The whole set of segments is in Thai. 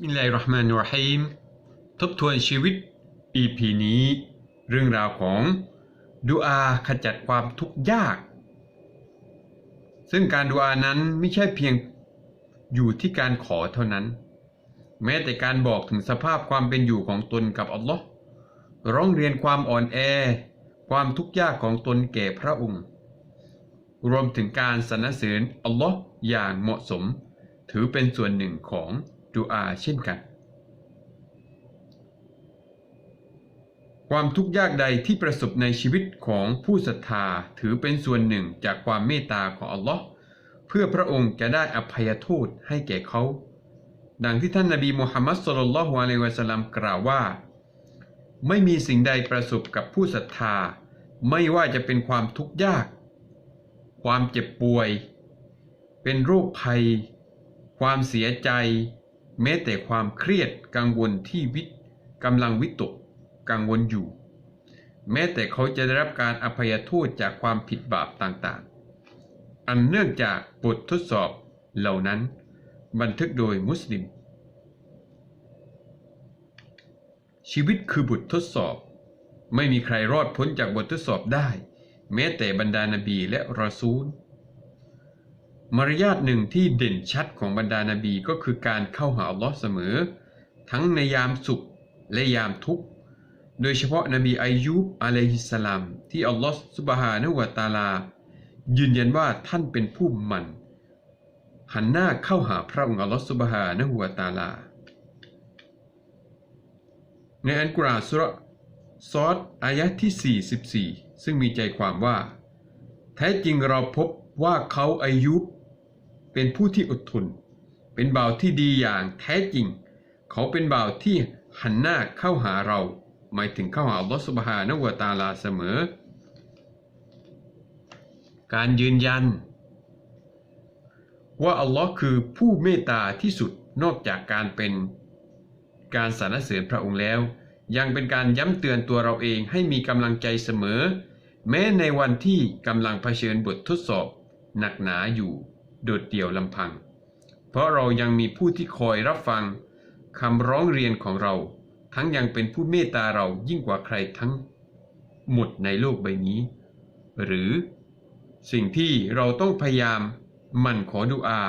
บิสมิลลาฮิรเราะห์มานิรเราะฮีมทบทวนชีวิต EP นี้ เรื่องราวของดูอาขจัดความทุกข์ยาก ซึ่งการดูอานั้นไม่ใช่เพียงอยู่ที่การขอเท่านั้น แม้แต่การบอกถึงสภาพความเป็นอยู่ของตนกับอัลลอฮ์ร้องเรียนความอ่อนแอ ความทุกข์ยากของตนแก่พระองค์ รวมถึงการสรรเสริญอัลลอฮ์อย่างเหมาะสม ถือเป็นส่วนหนึ่งของ ดูอาเช่นกัน ความทุกข์ยากใดที่ประสบในชีวิตของผู้ศรัทธาถือเป็นส่วนหนึ่งจากความเมตตาของอัลลอฮ์เพื่อพระองค์จะได้อภัยโทษให้แก่เขา ดังที่ท่านนบีมุฮัมมัดสุลลัลฮุอะลัยวะสัลลัมกล่าวว่า ไม่มีสิ่งใดประสบกับผู้ศรัทธา ไม่ว่าจะเป็นความทุกข์ยาก ความเจ็บป่วย เป็นโรคภัย ความเสียใจ แม้แต่ความเครียดกังวลที่วิตกำลังวิตกกังวลอยู่ แม้แต่เขาจะได้รับการอภัยโทษจากความผิดบาปต่างๆ อันเนื่องจากบททดสอบเหล่านั้น บันทึกโดยมุสลิม ชีวิตคือบททดสอบ ไม่มีใครรอดพ้นจากบททดสอบได้ แม้แต่บรรดานบีและรอซูล มารยาทหนึ่งที่เด่นชัดของบรรดานาบีก็คือการเข้าหาอัลลอฮ์เสมอ ทั้งในยามสุขและยามทุกข์ โดยเฉพาะนบีอายุบอะลัยฮิสลามที่อัลลอฮ์สุบฮานะฮูวะตาลา ยืนยันว่าท่านเป็นผู้หมัน หันหน้าเข้าหาพระองค์อัลลอฮ์สุบฮานะฮูวะตาลา ในอันกุรอานสุรซอดอายะที่ 44 ซึ่งมีใจความว่า แท้จริงเราพบว่าเขาอายุบ เป็นผู้ที่อดทน เป็นบ่าวที่ดีอย่างแท้จริง เขาเป็นบ่าวที่หันหน้าเข้าหาเรา หมายถึงเข้าหาลอสุบฮานวตาลาเสมอ การยืนยัน ว่าอัลลอฮ์คือผู้เมตตาที่สุดนอกจากการเป็นการสรรเสริญพระองค์แล้ว ยังเป็นการย้ำเตือนตัวเราเองให้มีกำลังใจเสมอ แม้ในวันที่กำลังเผชิญบททดสอบหนักหนาอยู่ โดดเดี่ยวลำพัง เพราะเรายังมีผู้ที่คอยรับฟังคำร้องเรียนของเรา ทั้งยังเป็นผู้เมตตาเรายิ่งกว่าใครทั้งหมดในโลกใบนี้ หรือสิ่งที่เราต้องพยายามมันขอดุอา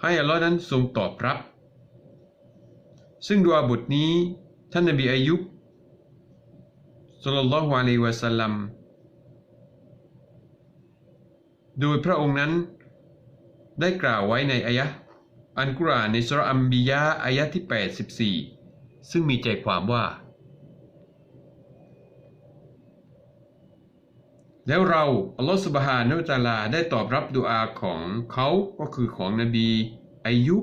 ให้อัลลอฮ์นั้นทรงตอบรับ ซึ่งดุอาบทนี้ ท่านนบีอายุบสุลลัลลอฮุอะลัยวะสัลลัม โดยพระองค์นั้นได้กล่าวไว้ในอายะห์อันกุรอานในสุรอัมบิยะอายะที่ 84 ซึ่งมีใจความว่า แล้วเราอัลลอฮฺสุบฮานะฮูวะตะอาลาได้ตอบรับดุอาของเขาก็คือของนบีอายุบ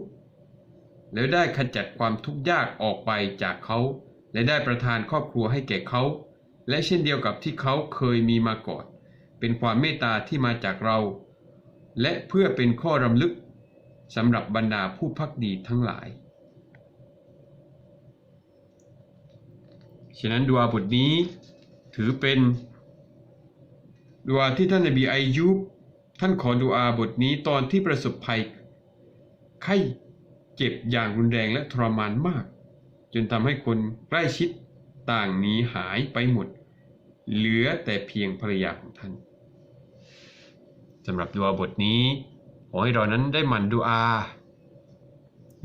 แล้วได้ขจัดความทุกข์ยากออกไปจากเขา และได้ประทานครอบครัวให้แก่เขา และเช่นเดียวกับที่เขาเคยมีมาก่อน เป็นความเมตตาที่มาจากเรา และเพื่อเป็นข้อรำลึกสำหรับบรรดาผู้พักดีทั้งหลาย ฉะนั้นดุอาบทนี้ถือเป็นดุอาที่ท่านนบีอายุบท่านขอดุอาบทนี้ตอนที่ประสบภัย ไข้เจ็บอย่างรุนแรงและทรมานมาก จนทำให้คนใกล้ชิดต่างหนีหายไปหมด เหลือแต่เพียงภรรยาของท่านสำหรับดุอาบทนี้ขอให้เรานั้นได้หมั่นดูอา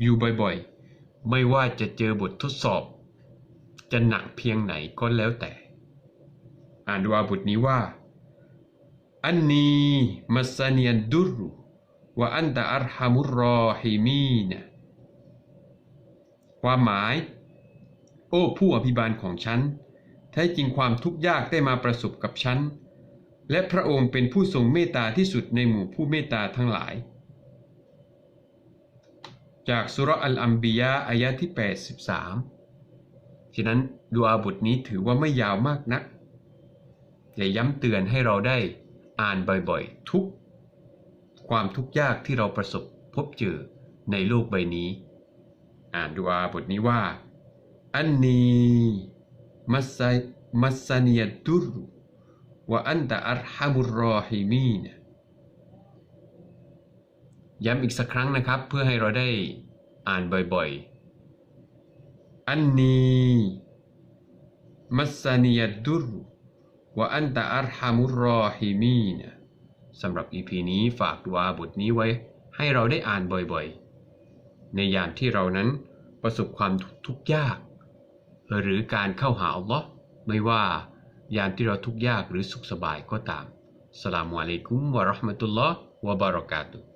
อยู่บ่อยๆ ไม่ว่าจะเจอบททดสอบ จะหนักเพียงไหนก็แล้วแต่ อ่านดูอาบทนี้ว่า อันนีมัสเนียนดุรุวะอันตะอัรฮามุรรอฮิมีนะความหมาย โอ้ผู้อภิบาลของฉัน แท้จริงความทุกข์ยากได้มาประสบกับฉัน และพระองค์เป็นผู้ทรงเมตตาที่สุดในหมู่ผู้เมตตาทั้งหลาย จากสุรอัลอัมบียะอายะที่ 83 ฉะนั้นดูอาบทนี้ถือว่าไม่ยาวมากนัก แต่ย้ำเตือนให้เราได้อ่านบ่อยๆ ทุกความทุกข์ยากที่เราประสบพบเจอในโลกใบนี้ อ่านดูอาบทนี้ว่า อันนี้ มัสไซมัสซานียดุรุวะอันตะอัรฮามุรรอฮิมีนย้ำอีกสักครั้งนะครับ เพื่อให้เราได้อ่านบ่อยๆ อันนี้มัสนียดุรุวะอันตะอัรฮามุรรอฮิมีนสำหรับอีพีนี้ฝากดุอาบทนี้ไว้ ให้เราได้อ่านบ่อยๆ ในยามที่เรานั้นประสบความทุกข์ยาก หรือการเข้าหาอัลลอฮ์ไม่ว่ายามที่เราทุกข์ยากหรือสุขสบายก็ตามสลามุอะลัยกุมวะราะห์มะตุลลอฮ์วะบารอกาตุฮ์